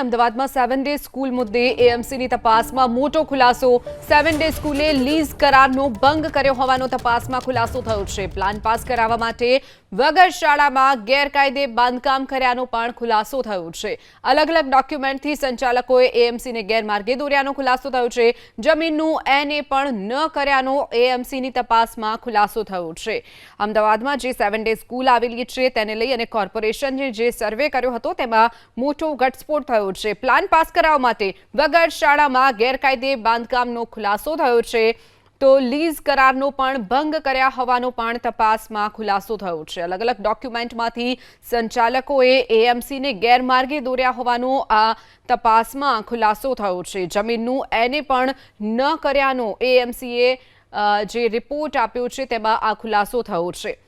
અમદાવાદમાં seven day school મુદ્દે એએમસીની તપાસમાં મોટો ખુલાસો. સેવન ડે સ્કૂલે લીઝ કરારનો ભંગ કર્યો હોવાનો તપાસમાં ખુલાસો થયો છે. પ્લાન પાસ કરાવવા માટે વગર શાળામાં ગેરકાયદે બાંધકામ કર્યાનો પણ ખુલાસો થયો છે. અલગ અલગ ડોક્યુમેન્ટથી સંચાલકોએ એએમસીને ગેરમાર્ગે દોર્યાનો ખુલાસો થયો છે. જમીનનું એને પણ ન કર્યાનો એએમસીની તપાસમાં ખુલાસો થયો છે. અમદાવાદમાં જે સેવન ડે સ્કૂલ આવેલી છે તેને લઈ અને કોર્પોરેશને જે સર્વે કર્યો હતો તેમાં મોટો ઘટસ્ફોટ થયો છે. પ્લાન પાસ કરાવવા માટે વગર શાળામાં ગેરકાયદે બાંધકામનો ખુલાસો થયો છે. તો લીઝ કરારનો પણ ભંગ કર્યા હોવાનો પણ તપાસમાં ખુલાસો થયો છે. અલગ અલગ ડોક્યુમેન્ટમાંથી સંચાલકોએ એએમસીને ગેરમાર્ગે દોર્યા હોવાનો આ તપાસમાં ખુલાસો થયો છે. જમીનનું એને પણ ન કર્યાનો એએમસીએ જે રિપોર્ટ આપ્યો છે તેમાં આ ખુલાસો થયો છે.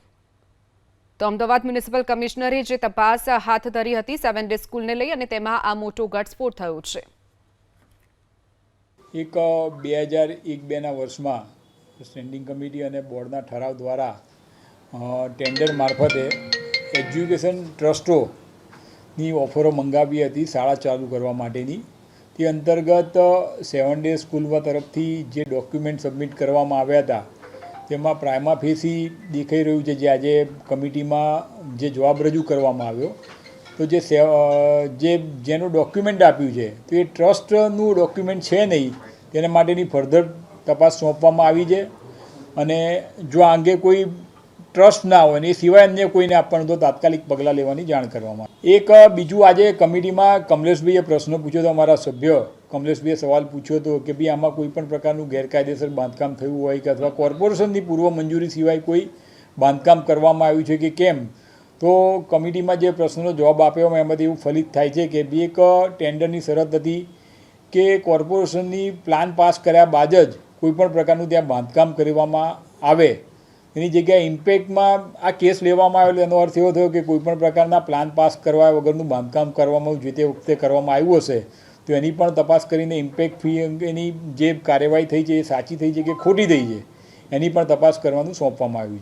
તો અમદાવાદ મ્યુનિસિપલ કમિશનરે જે તપાસ હાથ ધરી હતી, સેવન ડે સ્કૂલને લઈ અને તેમાં આ મોટો ઘટસ્ફોટ થયો છે. એક બે હજાર એક બેના વર્ષમાં સ્ટેન્ડિંગ કમિટી અને બોર્ડના ઠરાવ દ્વારા ટેન્ડર મારફતે એજ્યુકેશન ટ્રસ્ટોની ઓફરો મંગાવી હતી શાળા ચાલુ કરવા માટેની. તે અંતર્ગત સેવન ડે સ્કૂલ તરફથી જે ડોક્યુમેન્ટ સબમિટ કરવામાં આવ્યા હતા, તેમાં પ્રાઇમા ફેસી દેખાઈ રહ્યું છે જે આજે કમિટીમાં જે જવાબ રજૂ કરવામાં આવ્યો. તો જે જે જેનું ડોક્યુમેન્ટ આપ્યું છે, તો એ ટ્રસ્ટનું ડોક્યુમેન્ટ છે નહીં, તેના માટેની ફર્ધર તપાસ સોંપવામાં આવી છે. અને જો આ અંગે કોઈ ટ્રસ્ટ ના હોય ને એ સિવાય અન્ય કોઈને આપવાનું તો તાત્કાલિક પગલાં લેવાની જાણ કરવામાં એક બીજું આજે કમિટીમાં કમલેશભાઈએ પ્રશ્ન પૂછ્યો હતો, અમારા સભ્ય કમલેશભાઈએ સવાલ પૂછ્યો હતો કે ભાઈ આમાં કોઈ પણ પ્રકારનું ગેરકાયદેસર બાંધકામ થયું હોય કે અથવા કોર્પોરેશનની પૂર્વ મંજૂરી સિવાય કોઈ બાંધકામ કરવામાં આવ્યું છે કે કેમ? તો કમિટીમાં જે પ્રશ્નનો જવાબ આપ્યો એમાંથી એવું ફલિત થાય છે કે બે એક ટેન્ડરની શરત હતી કે કોર્પોરેશનની પ્લાન પાસ કર્યા બાદ જ કોઈપણ પ્રકારનું ત્યાં બાંધકામ કરવામાં આવે. એની જગ્યાએ ઇમ્પેક્ટમાં આ કેસ લેવામાં આવેલો એનો અર્થ એવો થયો કે કોઈપણ પ્રકારના પ્લાન પાસ કરવા વગરનું બાંધકામ કરવામાં જે તે વખતે કરવામાં આવ્યું હશે, તો એની પણ તપાસ કરીને ઇમ્પેક્ટ ફી અંગેની જે કાર્યવાહી થઈ છે એ સાચી થઈ છે કે ખોટી થઈ છે, એની પણ તપાસ કરવાનું સોંપવામાં આવ્યું